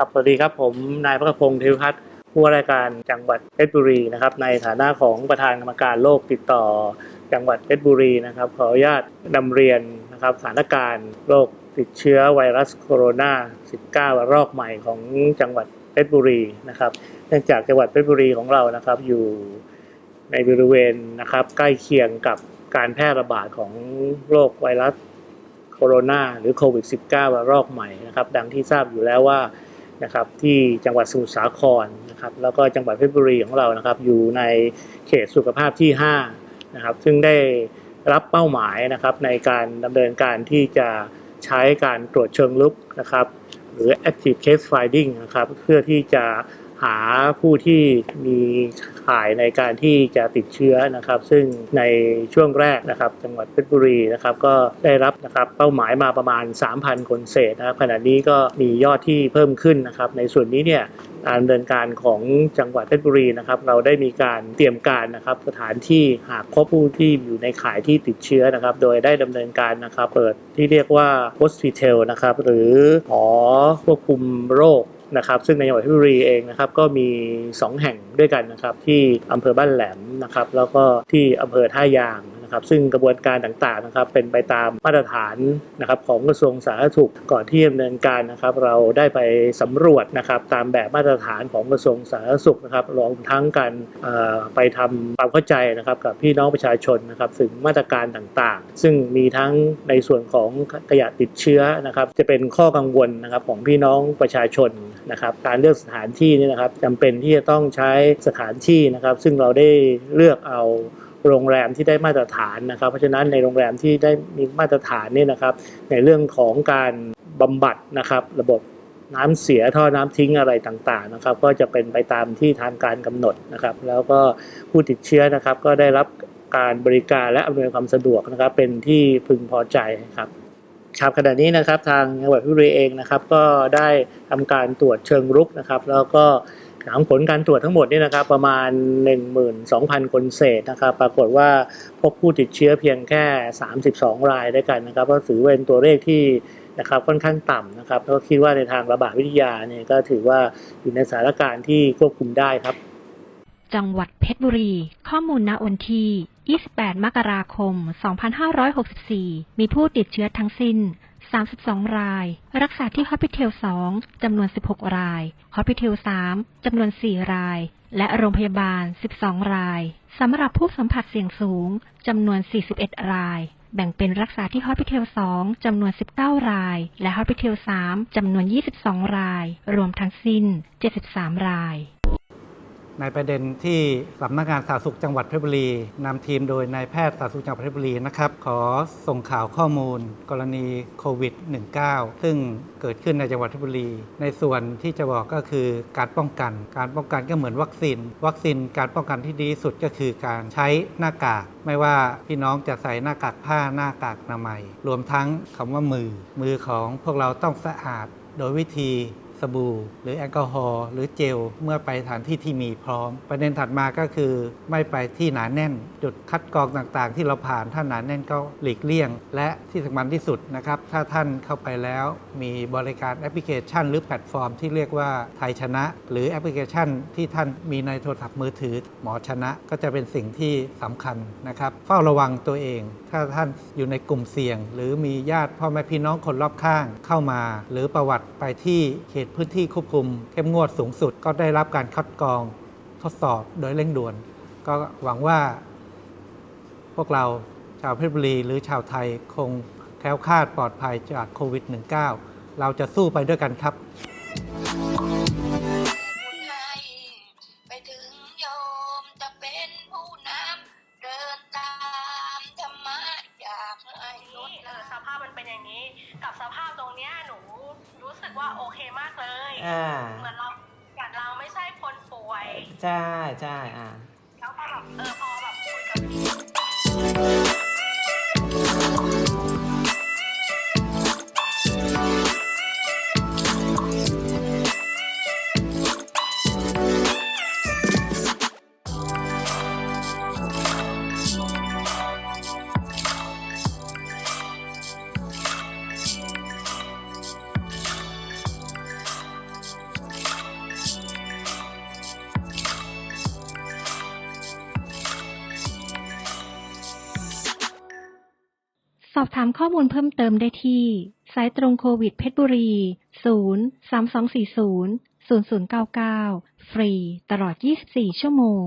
ครับสวัสดีครับผมนายพระพงศ์เทวพัฒน์ผู้ว่าราชการจังหวัดเพชรบุรีนะครับในฐานะของประธานกรรมการโรคติดต่อ จังหวัดเพชรบุรีนะครับขออนุญาตนำเรียนนะครับสถานการณ์โรคติดเชื้อไวรัสโคโรนา19ระลอกใหม่ของจังหวัดเพชรบุรีนะครับ เนื่องจากจังหวัดเพชรบุรีของเรานะครับอยู่ในบริเวณนะครับใกล้เคียงกับการแพร่ระบาดของโรคไวรัสโคโรนาหรือโควิด -19 ระลอกใหม่นะครับดังที่ทราบอยู่แล้วว่า นะครับที่จังหวัดสมุทรสาครนะครับแล้วก็จังหวัดเพชรบุรีของเรานะครับอยู่ในเขตสุขภาพที่5นะครับซึ่งได้รับเป้าหมายนะครับในการดำเนินการที่จะใช้การตรวจเชิงลุกนะครับหรือ active case finding นะครับเพื่อที่จะ หาผู้ที่มีข่ายในการที่จะติดเชื้อนะครับ ซึ่งในช่วงแรกนะครับ จังหวัดเพชรบุรีนะครับ ก็ได้รับนะครับเป้าหมายมาประมาณ 3,000 คนเศษนะครับขณะนี้ก็มียอดที่เพิ่มขึ้นนะครับ ในส่วนนี้เนี่ยการดำเนินการของจังหวัดเพชรบุรีนะครับ เราได้มีการเตรียมการนะครับ สถานที่หากพบผู้ที่อยู่ในข่ายที่ติดเชื้อนะครับ โดยได้ดำเนินการนะครับ เปิดที่เรียกว่า hospital นะครับ หรือหอควบคุมโรค นะครับซึ่งในจังหวัดเพชรบุรีเองนะครับก็มี 2 แห่งด้วยกันนะครับที่อำเภอบ้านแหลมนะครับแล้วก็ที่อำเภอท่ายาง นะครับซึ่งกระบวนการต่างๆนะครับเป็นไปตามมาตรฐานนะครับของกระทรวงสาธารณสุขก่อนที่ดำเนินการนะครับเราได้ไปสำรวจนะครับตามแบบมาตรฐานของกระทรวงสาธารณสุขนะครับรวมทั้งการไปทำความเข้าใจนะครับกับพี่น้องประชาชนนะครับถึงมาตรการต่างๆ ซึ่งมีทั้งในส่วนของขยะติดเชื้อนะครับจะเป็นข้อกังวลนะครับของพี่น้องประชาชนนะครับการเลือกสถานที่นี่นะครับจำเป็นที่จะต้องใช้สถานที่นะครับ ซึ่งเราได้เลือกเอา โรงแรมที่ได้มาตรฐานนะครับ เพราะฉะนั้นในโรงแรมที่ได้มีมาตรฐานนี่นะครับ ในเรื่องของการบำบัดนะครับ ระบบน้ำเสียท่อน้ำทิ้งอะไรต่างๆนะครับ ก็จะเป็นไปตามที่ทางการกำหนดนะครับ แล้วก็ผู้ติดเชื้อนะครับ ก็ได้รับการบริการและอำนวยความสะดวกนะครับ เป็นที่พึงพอใจครับครับขณะนี้นะครับทางจังหวัดพชรบุรีเองนะครับ ก็ได้ทำการตรวจเชิงรุกนะครับ แล้วก็ หลังผลการตรวจทั้งหมดนี่นะครับประมาณ 12,000 คนเศษนะครับปรากฏว่าพบผู้ติดเชื้อเพียงแค่ 32 รายด้วยกันนะครับก็ถือเป็นตัวเลขที่นะครับค่อนข้างต่ำนะครับแล้วก็คิดว่าในทางระบาดวิทยาเนี่ยก็ถือว่าอยู่ในสถานการณ์ที่ควบคุมได้ครับ จังหวัดเพชรบุรี ข้อมูลณวันที่ 28 มกราคม 2564 มีผู้ติดเชื้อทั้งสิ้น 32 ราย รักษาที่ฮอสพิทอล2 จำนวน 16 ราย ฮอสพิทล 3 จำนวน 4 ราย และโรงพยาบาล 12 ราย สำหรับผู้สัมผัสเสี่ยงสูง จำนวน 41 ราย แบ่งเป็นรักษาที่ฮอสพิทอล2 จำนวน 19 ราย และฮอสพิทล 3 จำนวน 22 ราย รวมทั้งสิ้น 73 ราย ในประเด็นที่สำนักงานสาธารณสุขจังหวัดเพชรบุรีนำทีมโดยนายแพทย์สาธารณสุขจังหวัดเพชรบุรีนะครับขอส่งข่าวข้อมูล กรณีโควิด -19 ซึ่งเกิดขึ้นในจังหวัดเพชรบุรี ในส่วนที่จะบอกก็คือการป้องกัน การป้องกันก็เหมือนวัคซีน วัคซีนการป้องกันที่ดีที่สุดก็คือการใช้หน้ากาก ไม่ว่าพี่น้องจะใส่หน้ากากผ้าหน้ากากอนามัย รวมทั้งคำว่ามือ มือของพวกเราต้องสะอาด โดยวิธี สบู่ หรือแอลกอฮอล์หรือเจล เมื่อไปสถานที่ที่มีพร้อม ประเด็นถัดมาก็คือไม่ไปที่หนาแน่น จุดคัดกรองต่างๆ ที่เราผ่านถ้าหนาแน่นก็หลีกเลี่ยง และที่สำคัญที่สุดนะครับถ้าท่านเข้าไปแล้วมีบริการแอปพลิเคชัน หรือแพลตฟอร์ม ที่เรียกว่าไทยชนะ หรือแอปพลิเคชัน ที่ท่านมีในโทรศัพท์มือถือ หมอชนะก็จะเป็นสิ่งที่สำคัญนะครับเฝ้าระวังตัวเอง ถ้าท่านอยู่ในกลุ่มเสี่ยง หรือมีญาติพ่อแม่พี่น้องคนรอบข้างเข้ามา หรือประวัติไปที่เขตพื้นที่ควบคุมเข้มงวดสูงสุด ก็ได้รับการคัดกรองทดสอบโดยเร่งด่วน ก็หวังว่า พวกเราชาวเพชรบุรีหรือชาวไทยคงแคล้วคลาดปลอดภัยจากโควิด -19 เราจะสู้ไปด้วยกันครับ ภาพมันเป็นอย่างนี้ กับสภาพตรงเนี้ยหนูรู้สึกว่าโอเคมากเลยอ่าเหมือนเราเหมือนเราไม่ใช่คนป่วย ใช่ใช่อ่า แล้วพอแบบเออพอ อบถามข้อมูลเพิ่มเติมได้ที่ สายตรงโควิดเพชรบุรี 0 3240 0099 ฟรีตลอด 24 ชั่วโมง